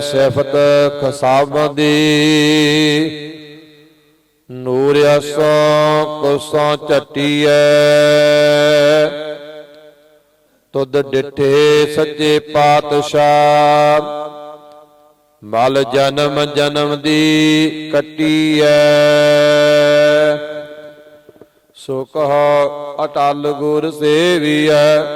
ਸਿਫਤ ਖਸਾਬਦੀ ਨੂਰ ਅਸੋਂ ਕੁਸੋਂ ਝਟੀਐ। ਤੁਧ ਡਿਠੇ ਸੱਚੇ ਪਾਤਸ਼ਾਹ। ਮਲ ਜਨਮ ਜਨਮ ਦੀ ਕੱਟੀਐ। ਸੋ ਕਹੋ ਅਟਲ ਗੁਰ ਸੇਵੀਐ।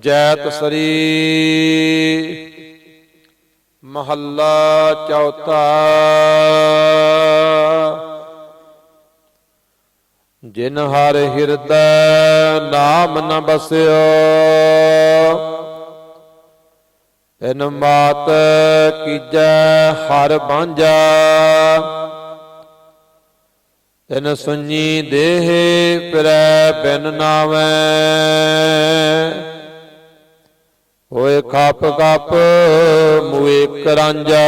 ਜੈਤ ਸ੍ਰੀ। ਮਹੱਲਾ ਚੌਥਾ। ਜਿਨ ਹਰ ਹਿਰਦੈ ਨਾਮ ਨ ਬਸਿਓ ਤੈਨ ਮਾਤ ਕੀਜੈ ਹਰ ਬਾਂਝਾ। ਤੈਨ ਸੁਣੀ ਦੇਹ ਫਿਰੈ ਬਿਨ ਨਾਵੈ। ਹੋਏ ਖੱਪ ਕੱਪ ਮੂਏ ਕਰਾਂਜਾ।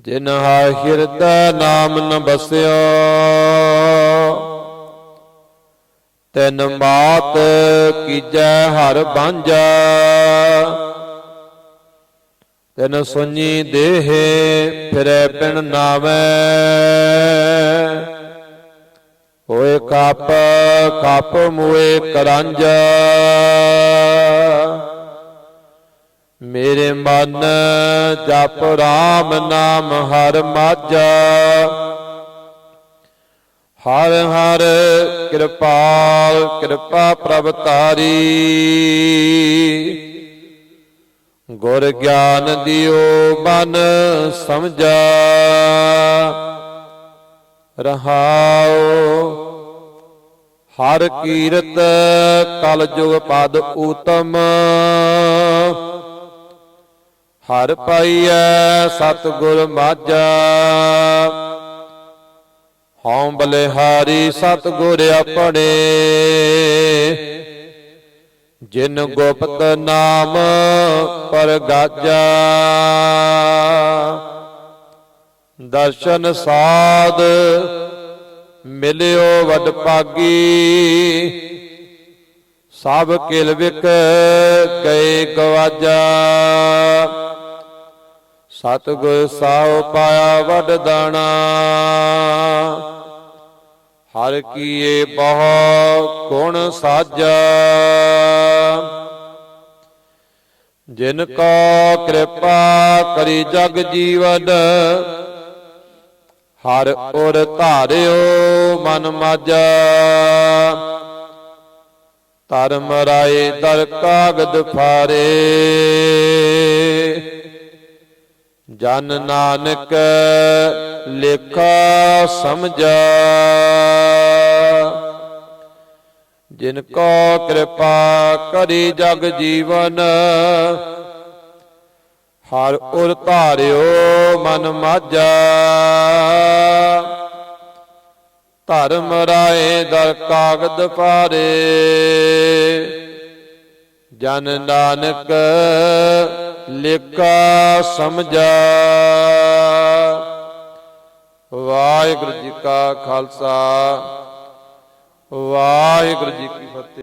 ਜਿਨ ਹਾ ਹਿਰਦੈ ਨਾਮ ਨ ਬਸਿਓ ਤੈਨ ਮਾਤ ਕੀਜੈ ਹਰ ਬਾਂਝਾ। ਤੈਨ ਸੁਣੀ ਦੇਹ ਫਿਰੈ ਪਿਣ ਨਾਵੈ। ਕੱਪ, ਕਪ ਮੂਏ ਕਰਾਂਜਾ। ਮੇਰੇ ਮਨ ਜਪ ਰਾਮ ਨਾਮ ਹਰ ਮਾਝਾ। ਹਰ ਹਰ ਕਿਰਪਾਲ, ਕਿਰਪਾ ਪ੍ਰਭ ਤਾਰੀ। ਗੁਰ ਗਿਆਨ ਦਿਓ ਮਨ ਸਮਝਾ। ਰਹਾਉ ਹਰ ਕੀਰਤ ਕਲਯੁਗ ਪਦ ਊਤਮ। ਹਰ ਪਾਈਐ ਸਤ ਗੁਰ ਮਾਝਾ। ਹਉ ਬਲਿਹਾਰੀ ਸਤ ਗੁਰ ਆਪਣੇ। ਜਿਨ ਗੁਪਤ ਨਾਮ ਪਰਗਾਜਾ ਦਰਸ਼ਨ ਸਾਧ ਮਿਲਿਓ ਵਡ ਭਾਗੀ। ਸਭ ਕਿਲ ਵਿਕ ਗਏ ਗਵਾਜਾ। ਸਤਿਗੁਰ ਸਾਉ ਪਾਇਆ ਵਡ ਦਾਣਾ। ਹਰ ਕੀਏ ਬਹੁ ਗੁਣ ਸਾਜਾ। ਜਿਨ ਕੋ ਕਿਰਪਾ ਕਰੀ ਜਗ ਜੀਵਨ ਹਰ ਔਰ ਧਾਰਿਓ ਮਨ ਮਾਜਾ ਧਰਮ ਰਾਏ ਦਰ ਕਾਗਦ ਫਾਰੇ। ਜਨ ਨਾਨਕ ਲੇਖਾ ਸਮਝਾ। ਜਿਨ ਕੋ ਕਿਰਪਾ ਕਰੀ ਜਗ ਜੀਵਨ ਹਰ ਉਰ ਧਾਰਿਓ ਮਨ ਮਾਝਾ। ਧਰਮ ਰਾਏ ਦਰ ਕਾਗਦ ਪਾਰੇ। ਜਨ ਨਾਨਕ ਲਿਖਾ ਸਮਝਾ। ਵਾਹਿਗੁਰੂ ਜੀ ਕਾ ਖਾਲਸਾ। ਵਾਹਿਗੁਰੂ ਜੀ ਕੀ ਫਤਿਹ।